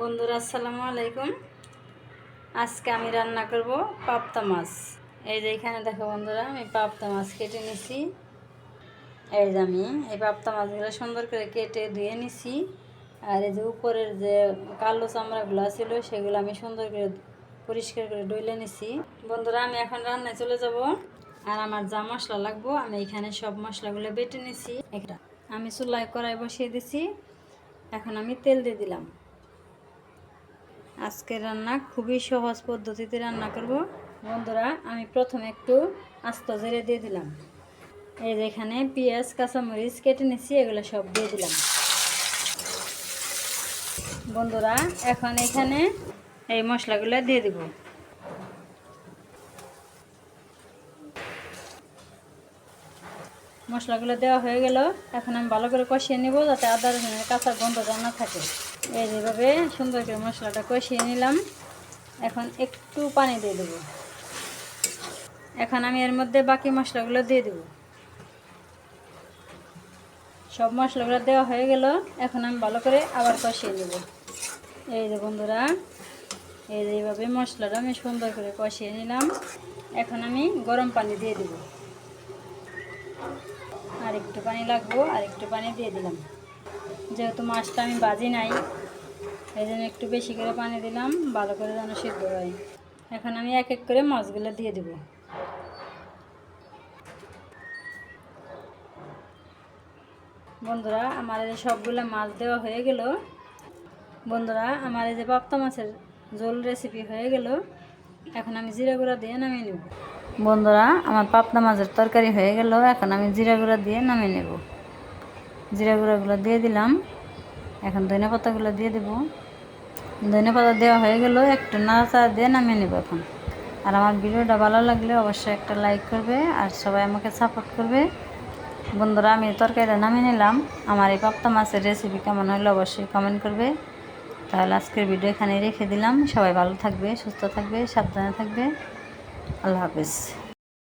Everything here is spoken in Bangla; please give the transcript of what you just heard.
বন্ধুরা, আসসালামু আলাইকুম। আজকে আমি রান্না করব পাবদা মাছ। এই যে এখানে দেখো বন্ধুরা, আমি পাবদা মাছ কেটে নিছি। এই যে আমি এই পাবদা মাছগুলো সুন্দর করে কেটে ধুয়ে নিছি। আর এই যে উপরের যে কালো চামড়াগুলো ছিল, সেগুলো আমি সুন্দর করে পরিষ্কার করে ডইলে নিছি। বন্ধুরা, আমি এখন রান্নায় চলে যাব। আর আমার যা মশলা লাগবো, আমি এখানে সব মশলাগুলো বেটে নিছি। একটা আমি চুলায় কড়াই বসিয়ে দিছি। এখন আমি তেল দিয়ে দিলাম। আজকের রান্না খুবই সহজ পদ্ধতিতে রান্না করব। বন্ধুরা, আমি প্রথমে একটু আস্ত জেরে দিয়ে দিলাম। এই যে এখানে পেঁয়াজ, কাঁচামরিচ কেটে নিচ্ছি এগুলো সব দিয়ে দিলাম। বন্ধুরা, এখন এখানে এই মশলাগুলো দিয়ে দিব। মশলাগুলো দেওয়া হয়ে গেল। এখন আমি ভালো করে কষিয়ে নিব যাতে আদা রসুনের কাঁচা গন্ধটা না থাকে। এই যেভাবে সুন্দর করে মশলাটা কষিয়ে নিলাম। এখন একটু পানি দিয়ে দেবো। এখন আমি এর মধ্যে বাকি মশলাগুলো দিয়ে দেব। সব মশলাগুলো দেওয়া হয়ে গেল। এখন আমি ভালো করে আবার কষিয়ে নেব। এই যে বন্ধুরা, এই যে এইভাবে মশলাটা আমি সুন্দর করে কষিয়ে নিলাম। এখন আমি গরম পানি দিয়ে দেবো। আর একটু পানি লাগবো, আর একটু পানি দিয়ে দিলাম। যেহেতু মাছটা আমি বাজি নাই, এই জন্য একটু বেশি করে পানি দিলাম, ভালো করে যেন সিদ্ধ হয়। এখন আমি এক এক করে মাছগুলো দিয়ে দেব। বন্ধুরা, আমার এই সবগুলো মাছ দেওয়া হয়ে গেল। বন্ধুরা, আমার এই যে পাপ্তা মাছের ঝোল রেসিপি হয়ে গেল। এখন আমি জিরা গুঁড়া দিয়ে নামিয়ে নেব। বন্ধুরা, আমার পাবদা মাছের তরকারি হয়ে গেল। এখন আমি জিরা গুঁড়া দিয়ে নামিয়ে নেব। জিরা গুঁড়াগুলো দিয়ে দিলাম। এখন ধনে পাতাগুলো দিয়ে দেব। ধনে পাতা দেওয়া হয়ে গেল, একটু নাড়াচা দিয়ে নামিয়ে নেব এখন। আর আমার ভিডিওটা ভালো লাগলে অবশ্যই একটা লাইক করবে আর সবাই আমাকে সাপোর্ট করবে। বন্ধুরা, আমি তরকারিটা নামিয়ে নিলাম। আমার এই পাপ্তা মাছের রেসিপি কেমন হলো অবশ্যই কমেন্ট করবে। তাহলে আজকের ভিডিও এখানে রেখে দিলাম। সবাই ভালো থাকবে, সুস্থ থাকবে, সাবধানে থাকবে। আল্লাহ হাফিজ।